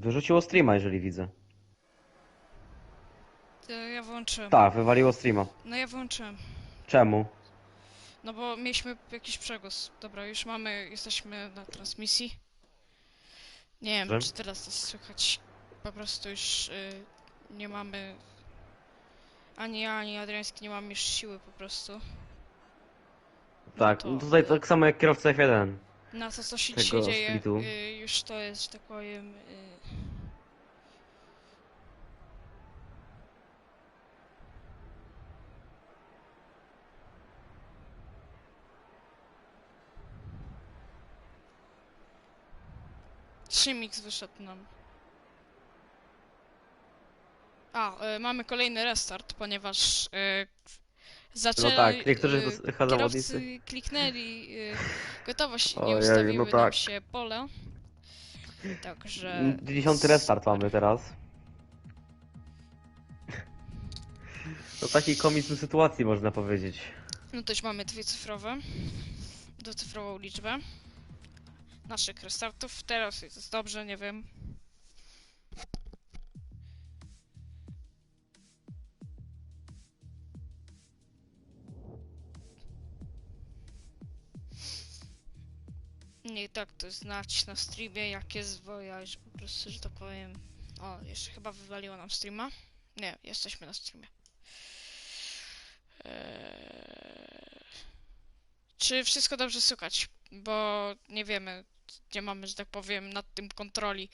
Wyrzuciło streama, jeżeli widzę. To ja wyłączyłem. Tak, wywaliło streama. No ja wyłączyłem. Czemu? No bo mieliśmy jakiś przegłos. Dobra, już mamy, jesteśmy na transmisji. Nie wiem, czy teraz to słychać. Po prostu już y, nie mamy... Ani ja, ani Adriański nie mamy już siły po prostu. Tak, to- no tutaj tak samo jak kierowca F1. Na to, co się Tego dzisiaj dzieje, splitu. y, już to jest, że tak powiem... Y, Szymix wyszedł nam. A, y, mamy kolejny restart, ponieważ y, zaczęli... No tak, niektórzy y, zawodnicy. kierowcy kliknęli y, gotowość, nie Ojej, ustawiły no nam tak. się pole. Także... Dziesiąty restart mamy teraz. Do takiej komicznej sytuacji można powiedzieć. No to już mamy dwie cyfrowe. Dwucyfrową liczbę. Naszych restartów. Teraz jest dobrze, nie wiem. Nie tak to znać na streamie, jak jest, już po prostu, że tak powiem... O, jeszcze chyba wywaliło nam streama. Nie, jesteśmy na streamie. Eee... Czy wszystko dobrze słychać? Bo nie wiemy, nie mamy, że tak powiem, nad tym kontroli.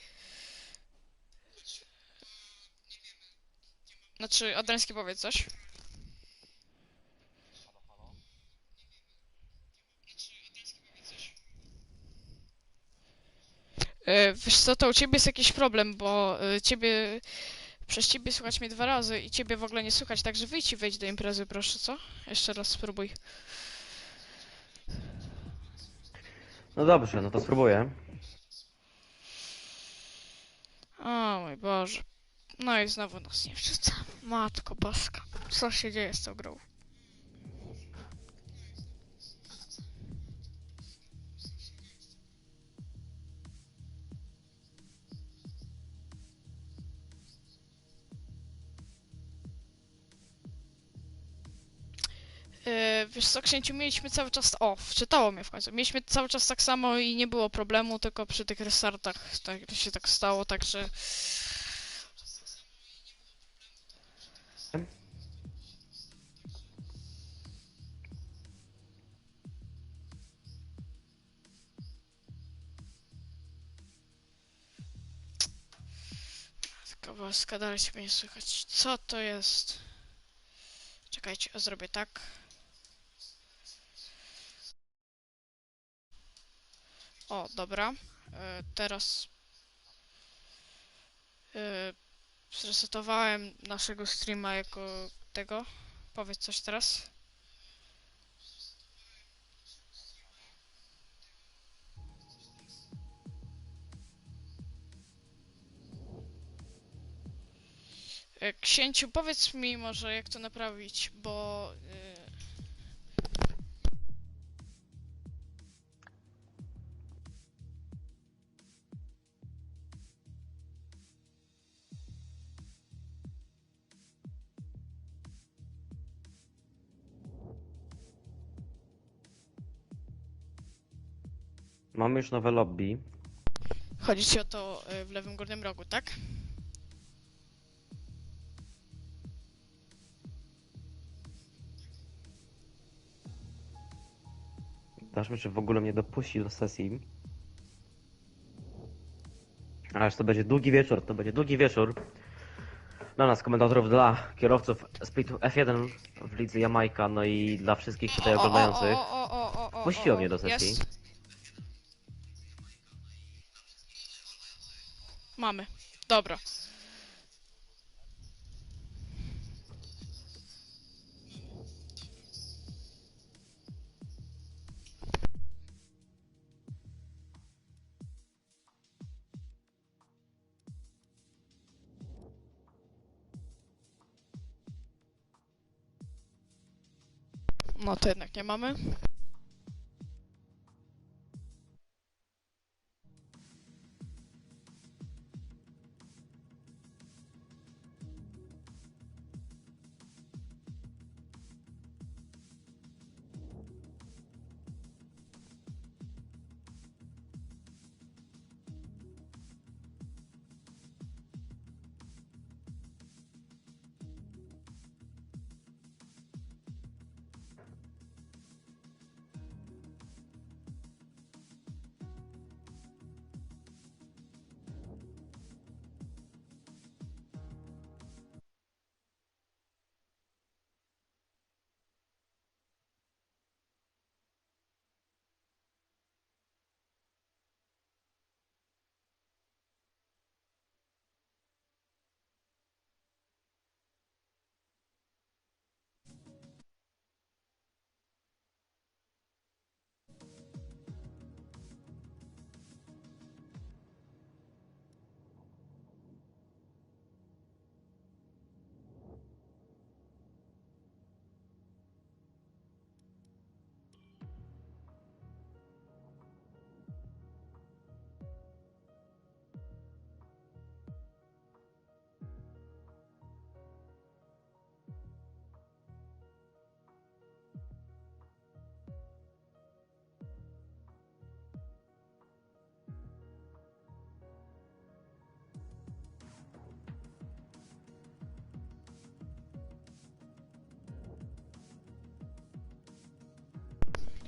Znaczy, Adriański powiedz coś. E, Wiesz co, to u ciebie jest jakiś problem, bo e, ciebie... Przez ciebie słychać mnie dwa razy i ciebie w ogóle nie słychać, także wyjdź i wejdź do imprezy, proszę, co? Jeszcze raz spróbuj. No dobrze, no to spróbuję. O mój Boże. No i znowu nas nie wrzuca. Matko boska. Co się dzieje z tą grą? Wiesz co, Księciu, mieliśmy cały czas... O, wczytało mnie w końcu. Mieliśmy cały czas tak samo i nie było problemu, tylko przy tych restartach tak, się tak stało, także... Tylko boska, dalej się będzie słychać. Co to jest? Czekajcie, zrobię tak. O, dobra. E, teraz e, zresetowałem naszego streama jako tego. Powiedz coś teraz. E, Księciu, powiedz mi może jak to naprawić, bo już nowe lobby. chodzi ci o to e, w lewym górnym rogu, tak? Zobaczmy, czy w ogóle mnie dopuści do sesji. Aż to będzie długi wieczór, to będzie długi wieczór. Dla nas, komentatorów, dla kierowców splitu F1 w lidze Jamajka, no i dla wszystkich tutaj oglądających. Puściło mnie do sesji. Mamy. Dobra. No to jednak nie mamy.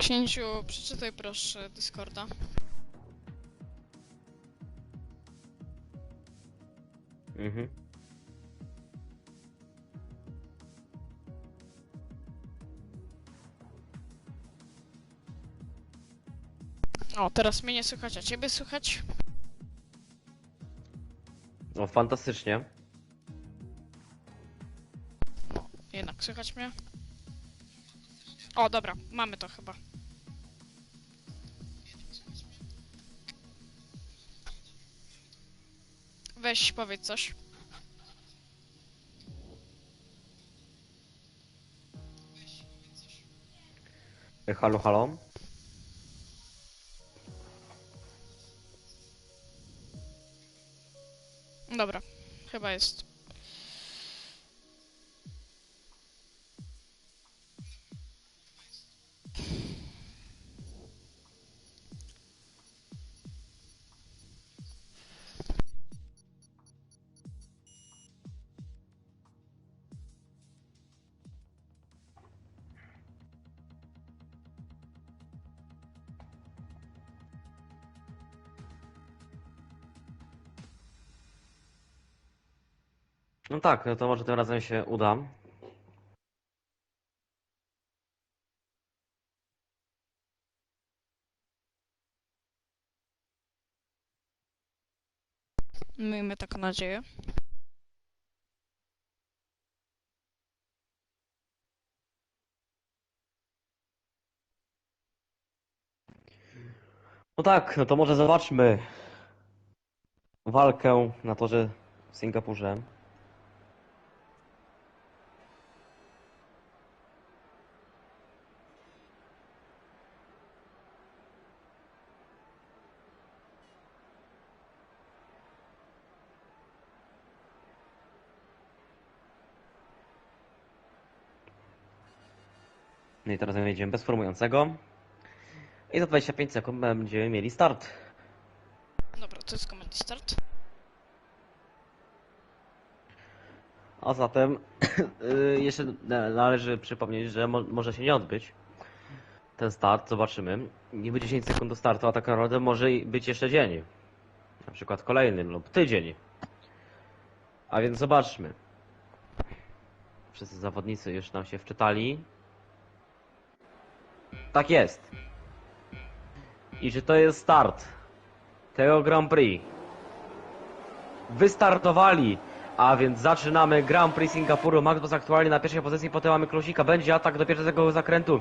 Księciu, przeczytaj proszę Discorda. Mhm. O, teraz mnie nie słychać, a ciebie słychać? No, fantastycznie. Jednak słychać mnie? O, dobra, mamy to chyba. Weź, powiedz coś. Halo, halo? Dobra, chyba jest. No tak, no to może tym razem się uda. Miejmy taką nadzieję. No tak, no to może zobaczmy walkę na torze w Singapurze. Teraz jedziemy bez formującego. I za 25 sekund będziemy mieli start. Dobra, to jest komend start. A zatem y, jeszcze na- należy przypomnieć, że mo może się nie odbyć ten start, zobaczymy. Niby 10 sekund do startu, a tak naprawdę może być jeszcze dzień. Na przykład kolejny lub tydzień. A więc zobaczmy. Wszyscy zawodnicy już nam się wczytali. Tak jest. I czy to jest start tego Grand Prix? Wystartowali a więc zaczynamy Grand Prix Singapuru. Max aktualnie na pierwszej pozycji, potem mamy Klosika. Będzie atak do pierwszego zakrętu.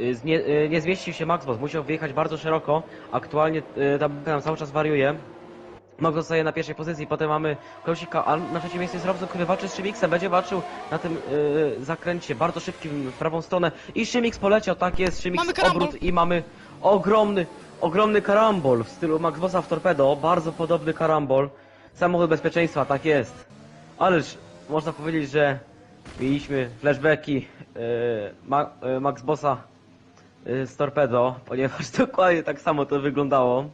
Y, z- Nie, y, nie zmieścił się Max musiał wyjechać bardzo szeroko. Aktualnie y, tam cały czas wariuje. Max zostaje na pierwszej pozycji, potem mamy Klosika, a na trzecim miejscu jest Robson, który walczy z Szymixem. Będzie walczył na tym y, zakręcie, bardzo szybkim w prawą stronę. I Szymix poleciał, tak jest, Mamy karambol. obrót i mamy ogromny, ogromny karambol w stylu Max Bossa w torpedo. Bardzo podobny karambol. Samochód bezpieczeństwa, tak jest. Ależ można powiedzieć, że mieliśmy flashbacki e, Ma, e, Max Bossa e, z Torpedo, ponieważ dokładnie tak samo to wyglądało.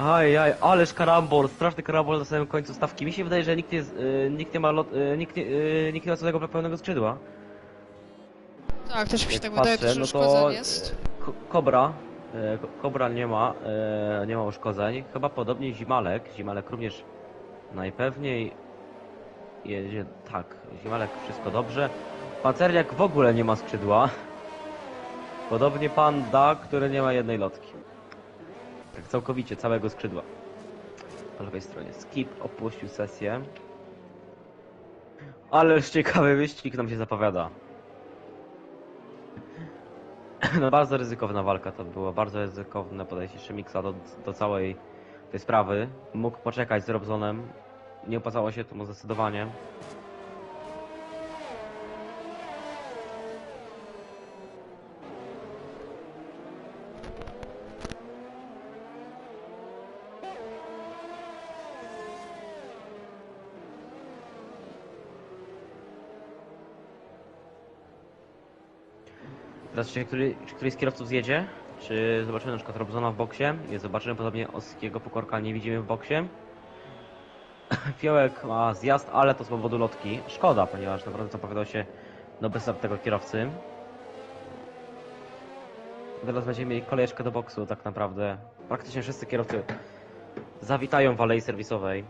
Aj, aj, ależ karambol, straszny karambol na samym końcu stawki. Mi się wydaje, że nikt nie, z- e, nikt nie ma lot, e, nikt, nie, e, nikt nie ma co tego pełnego skrzydła. Tak, też mi się Jak tak wydaje, patrzę, że no uszkodzeń to jest. Ko- Kobra, e, Ko- Kobra nie ma, e, nie ma uszkodzeń. Chyba podobnie Zimalek, Zimalek również najpewniej jedzie, tak, Zimalek wszystko dobrze. Pancerniak w ogóle nie ma skrzydła. Podobnie Panda, który nie ma jednej lotki. Tak całkowicie, całego skrzydła. Po lewej stronie Skip opuścił sesję. Ależ ciekawy wyścig nam się zapowiada. No bardzo ryzykowna walka to było, bardzo ryzykowne podejście Szymixa do, do całej tej sprawy. Mógł poczekać z Robsonem, nie opłacało się to mu zdecydowanie. Czy, który, któryś z kierowców zjedzie? Czy zobaczymy na przykład Robsona w boksie? Nie zobaczymy, podobnie Oskiego Pokorka nie widzimy w boksie. Fiołek ma zjazd, ale to z powodu lotki. Szkoda, ponieważ naprawdę zapowiadał się dobry start tego kierowcy. Teraz będziemy mieli kolejeczkę do boksu, tak naprawdę. Praktycznie wszyscy kierowcy zawitają w alei serwisowej.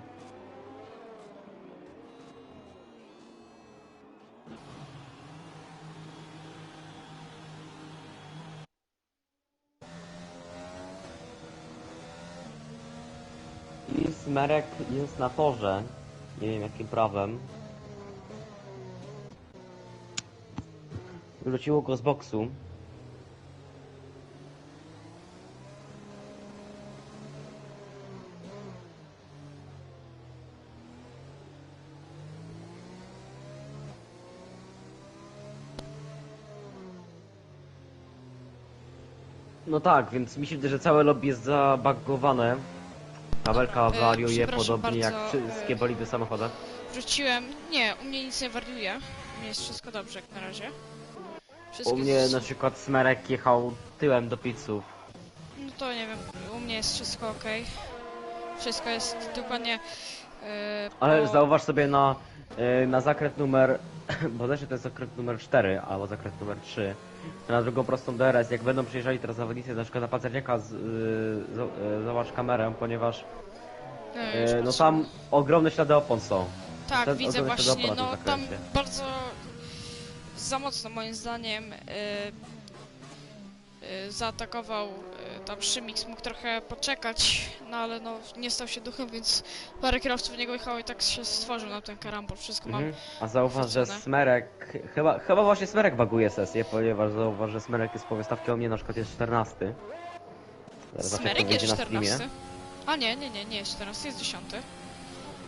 Smerek jest na torze. Nie wiem jakim prawem. Wróciło go z boksu. No tak, więc mi się wydaje, że całe lobby jest zabagowane. Kabelka Dobra, e, wariuje przepraszam podobnie jak bardzo, wszystkie e, bolidy w samochodach. Wróciłem. Nie, u mnie nic nie wariuje. U mnie jest wszystko dobrze jak na razie. Wszystko U mnie jest... na przykład Smerek jechał tyłem do pizzów. No to nie wiem, u mnie jest wszystko ok. Wszystko jest dokładnie. e, Ale po- zauważ sobie na, y, na zakręt numer, bodajże to jest zakręt numer 4, albo zakręt numer 3, na drugą prostą DRS, jak będą przyjeżdżali teraz zawodnicy na przykład na pacerniaka, z, y, z, y, zauważ kamerę, ponieważ e, już y, no tam ogromne ślady opon są. Tak, ten widzę właśnie, no tam bardzo za mocno moim zdaniem zaatakował y, tam Szymix, mógł trochę poczekać, no ale no nie stał się duchem, więc parę kierowców w niego jechało i tak się stworzył nam ten karambol, wszystko mam. Mhm. A zauważ, że. Smerek, chyba, chyba właśnie Smerek baguje sesję, ponieważ zauważ, że Smerek jest stawki o mnie na przykład jest 14. Zaraz Smerek jest wyjdzie na streamie. 14. A nie, nie, nie, nie jest 14, jest 10.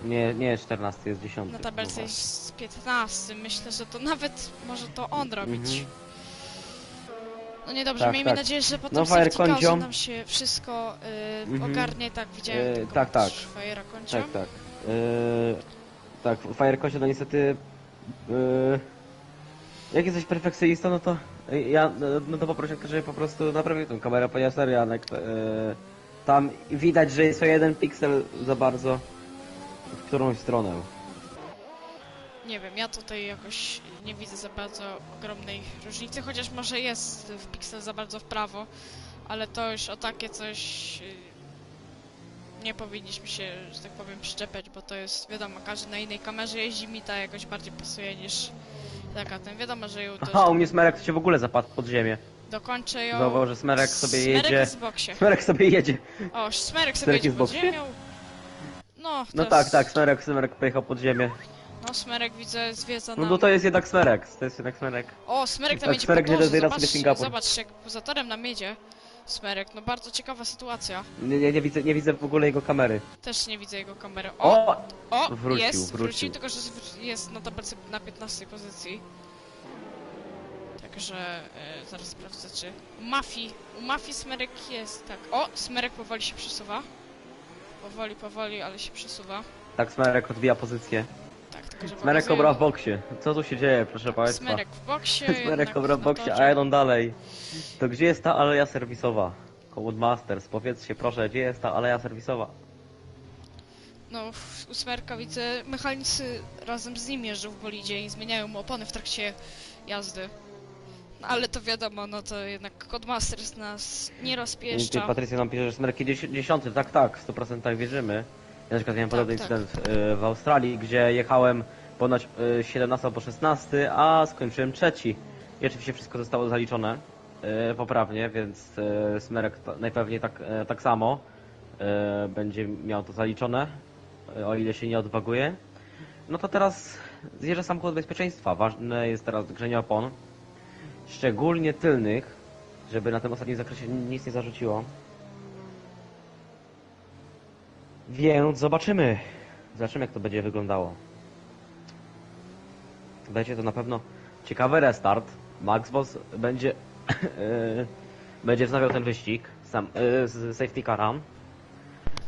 Nie, nie jest 14, jest 10. Na tabelce No jest 15. Myślę, że to nawet może to on robić. Mhm. No niedobrze, Tak, miejmy tak. nadzieję, że po No, tym Fire safety nam się wszystko y, Mhm. ogarnie, tak widziałem tylko tak, tak. Kondzio. Tak, tak. Yy, tak, Firecosie no niestety... Yy, jak jesteś perfekcjonistą, no to yy, ja no, no to poproszę, żeby po prostu naprawił tą kamerę, ponieważ serio, Janek, yy, tam widać, że jest o jeden piksel za bardzo w którąś stronę. Nie wiem, ja tutaj jakoś nie widzę za bardzo ogromnej różnicy, chociaż może jest w piksel za bardzo w prawo, ale to już o takie coś y, nie powinniśmy się, że tak powiem, przyczepiać, bo to jest, wiadomo, każdy na innej kamerze jeździ, mi ta jakoś bardziej pasuje niż taka ten. Wiadomo, że ją Aha, u mnie Smerek to się w ogóle zapadł pod ziemię. dokończę ją. Zauważ, że Smerek sobie Smerek jedzie. jest w boksie. Smerek sobie jedzie. O, Smerek sobie Smerek jedzie jest pod ziemią. No, No teraz- tak, tak, Smerek, Smerek pojechał pod ziemię. No, Smerek widzę, zwiedza No nam. to to jest jednak Smerek, to jest jednak Smerek. O, Smerek tam Tak, jedzie Smerek po torze, nie zbiera sobie zobacz, Singapur. zobacz jak poza torem nam jedzie. Smerek, no bardzo ciekawa sytuacja. Nie, nie, nie, widzę, nie widzę w ogóle jego kamery. Też nie widzę jego kamery. O, O! o, wrócił, jest, wrócił. wrócił, tylko że zwr- jest na tabelce na 15 pozycji. Także e, zaraz sprawdzę, czy Mafii, u Mafii Smerek jest, tak. O, Smerek powoli się przesuwa. Powoli, powoli, ale się przesuwa. Tak, Smerek odbija pozycję. Tak, tylko że Smerek pokazuję- kobra w boksie. Co tu się dzieje, proszę państwa? Smerek w boksie. Smerek jednak kobra w na boksie, torze. a jadą dalej. To gdzie jest ta aleja serwisowa? Codemasters, powiedzcie proszę, gdzie jest ta aleja serwisowa? No, w- u Smerka widzę, mechanicy razem z nim jeżdżą w bolidzie i zmieniają mu opony w trakcie jazdy. No, ale to wiadomo, no to jednak Codemasters nas nie rozpieszcza. Patrycja nam pisze, że jedzie 10, tak, tak, w 100% wierzymy. Ja na przykład miałem Tak, podobny tak. incydent y, w Australii, gdzie jechałem ponoć y, 17 albo 16, a skończyłem trzeci. I oczywiście wszystko zostało zaliczone y, poprawnie, więc Smerek najpewniej tak, tak samo będzie miał to zaliczone, o ile się nie odwaguje. No to teraz zjeżdża samochód bezpieczeństwa. Ważne jest teraz grzenie opon, szczególnie tylnych, żeby na tym ostatnim zakresie nic nie zarzuciło. Więc zobaczymy. Zobaczymy jak to będzie wyglądało. Będzie to na pewno ciekawy restart. Max Boss będzie będzie wznawiał ten wyścig sam, yy, z safety cara.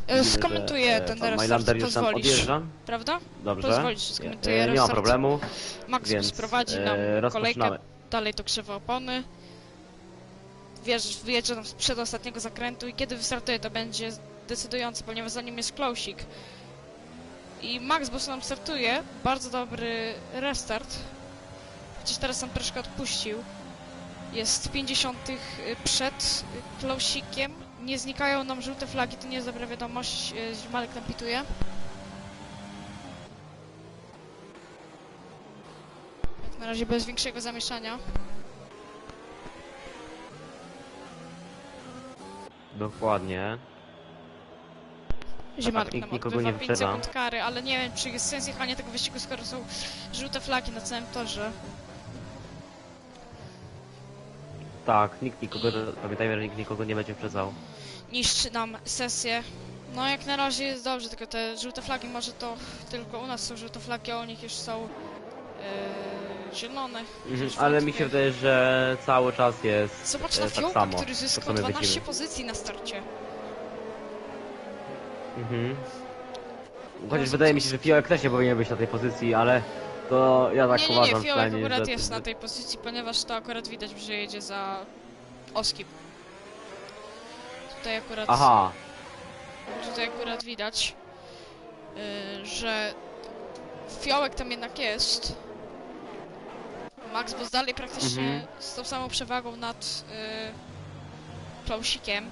E, Skomentuję e, ten restart, pozwolisz, odjeżdża. prawda? Dobrze. Pozwolisz, skomentuję E, nie ma restart. problemu. Max więc sprowadzi e, nam kolejkę, dalej dogrzewa opony. Wiesz, wyjeżdża nam z przedostatniego zakrętu i kiedy wystartuje to będzie decydujące, ponieważ za nim jest closik. I Max Boss nam startuje, bardzo dobry restart. Chociaż teraz sam troszkę odpuścił. jest 50 y, przed y, klausikiem. Nie znikają nam żółte flagi, to nie jest dobra wiadomość. y, Ziemalek tam pituje. Jak na razie bez większego zamieszania. Dokładnie. Nikt nam nikogo odbywa nie 5 wyprzedza. sekund kary, ale nie wiem, czy jest sens jechania tego wyścigu, skoro są żółte flagi na całym torze. Tak, nikt nikogo, pamiętajmy, że nikt nikogo nie będzie wyprzedzał. niszczy nam sesję. No jak na razie jest dobrze, tylko te żółte flagi może to tylko u nas są żółte flagi, a u nich już są yy, zielone. Mhm, Już ale mi wątpię. się wydaje, że cały czas jest Zobacz e, na tak Fiołka, samo. który to, zyskał my 12 widzimy. pozycji na starcie. Mhm. Chociaż wydaje mi się, że Fiołek też nie powinien być na tej pozycji, ale to ja tak nie, nie, nie, uważam Fiołek przynajmniej, akurat że- jest na tej pozycji, ponieważ to akurat widać, że jedzie za Oskim. Tutaj akurat, Aha, tutaj akurat widać, yy, że Fiołek tam jednak jest. Max Boss dalej praktycznie Mhm. z tą samą przewagą nad yy, Klausikiem.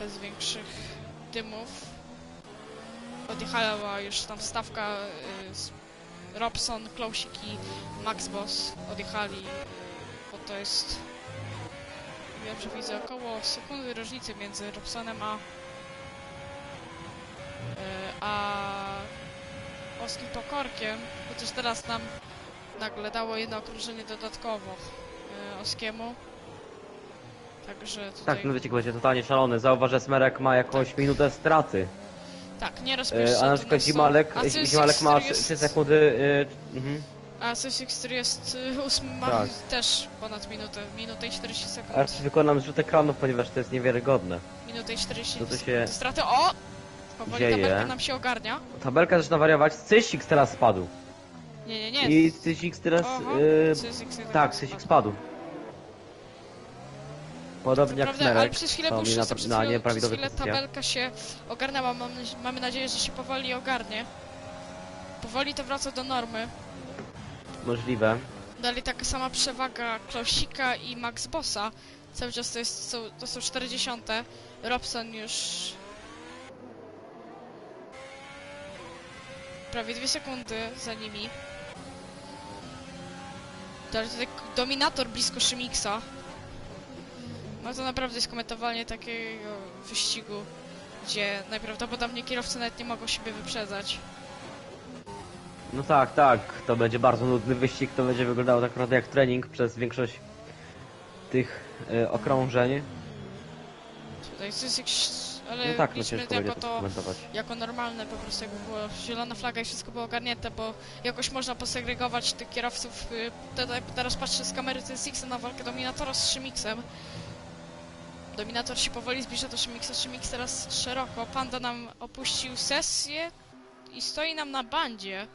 Bez większych dymów. Odjechała już tam stawka z Robson, Klausik i Max Boss odjechali, bo to jest Dobrze widzę około sekundy różnicy między Robsonem a e, a Oskim Pokorkiem, chociaż teraz nam nagle dało jedno okrążenie dodatkowo e, Oskiemu. Także tutaj... tak, no wiecie, będzie totalnie szalony. Zauważ, że Smerek ma jakąś minutę straty. tak, nie E, rozpieszcza a na przykład Zimalek, Zimalek ma który 3 jest- sekundy. e, mhm. A Sysix, który jest y, ósmy, ma Tak. też ponad minutę, minutę i 40 sekund. Aż wykonam zrzut ekranów, ponieważ to jest niewiarygodne. Minutę i 40 To to się sekund straty. O! Powoli dzieje. tabelka nam się ogarnia. Tabelka zaczyna wariować, Cysik teraz spadł. Nie, nie, nie. I Cysik teraz. Oho, e, jednak tak. Cysik spadł. Podobnie jak Prawda, ale Smerek. przez chwilę to był mi na, szósty, przez na chwilę, przez chwilę tabelka się ogarnęła, mamy, mamy nadzieję, że się powoli ogarnie. Powoli to wraca do normy. Możliwe. Dalej taka sama przewaga Klausika i Max Bossa. Cały czas to, jest, są, to są 40. Robson już... Prawie dwie sekundy za nimi. Dalej tutaj dominator blisko Szymiksa. No to naprawdę jest komentowanie takiego wyścigu, gdzie najprawdopodobniej kierowcy nawet nie mogą siebie wyprzedzać. No tak, tak. To będzie bardzo nudny wyścig. To będzie wyglądało tak naprawdę jak trening przez większość tych e, okrążeń. Tutaj to jest jakiś... Ale No tak, no liczmy ciężko jako to to jako normalne, po prostu jakby była zielona flaga i wszystko było ogarnięte, bo jakoś można posegregować tych kierowców. y, Tutaj teraz patrzę z kamery CSX na walkę Dominatora z Szymixem. Dominator się powoli zbliża do Szymixa, Szymix teraz szeroko. Panda nam opuścił sesję i stoi nam na bandzie.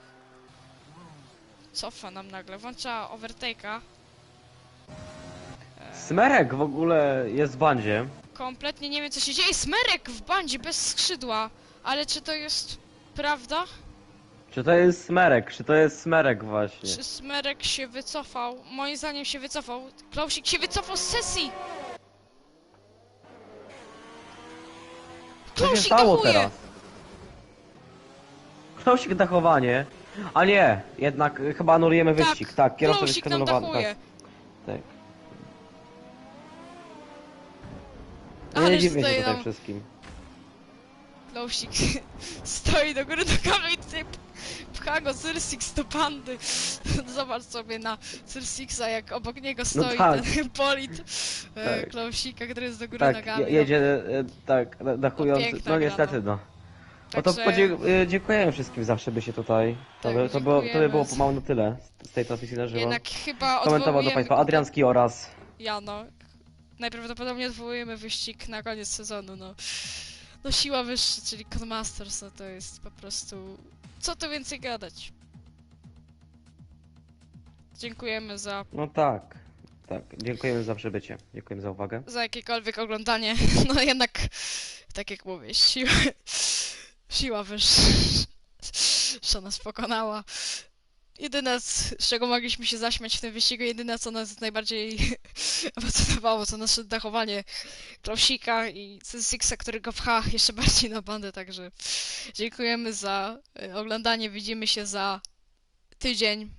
Cofa nam nagle, włącza overtake'a. Smerek w ogóle jest w bandzie. Kompletnie nie wiem co się dzieje. Smerek w bandzie bez skrzydła. Ale czy to jest prawda? Czy to jest Smerek? Czy to jest Smerek właśnie? Czy Smerek się wycofał? Moim zdaniem się wycofał. Klausik się wycofał z sesji! Co się Klausik stało dachuje! teraz? Klausik dachowanie. A nie, jednak y, chyba anulujemy Tak, wyścig. Tak, kierowca Klausik jest nam anulowany. dachuje. Tak. Ale Nie dziwię się tutaj tutaj nam- wszystkim. Klausik stoi do góry nogami i tutaj pcha go Cyrsix do bandy. Zobacz sobie na Cyrsixa, jak obok niego stoi tak. ten bolid e, Tak. Klausika, który jest do góry Tak, nogami. je- jedzie, e, tak, piękna No gra, niestety, no. No to Także- e, dziękujemy wszystkim za przybycie tutaj. To, Tak, by, to, było, to by było pomału na tyle z tej transmisji na żywo. Jednak chyba Komentował do Państwa Adrianski oraz Jano. Najprawdopodobniej odwołujemy wyścig na koniec sezonu, no. No siła wyższa, czyli Codemasters, no to jest po prostu... Co tu więcej gadać? Dziękujemy za, No tak, tak. Dziękujemy za przybycie. Dziękujemy za uwagę. za jakiekolwiek oglądanie. No jednak, tak jak mówię, siła, siła wyższa. nas pokonała. Jedyne, z czego mogliśmy się zaśmiać w tym wyścigu, jedyne, co nas najbardziej emocjonowało, to nasze dachowanie Klausika i Sixa, który go pcha jeszcze bardziej na bandę, także dziękujemy za y, oglądanie. Widzimy się za tydzień,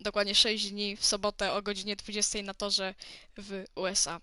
dokładnie 6 dni, w sobotę o godzinie 20 na torze w USA.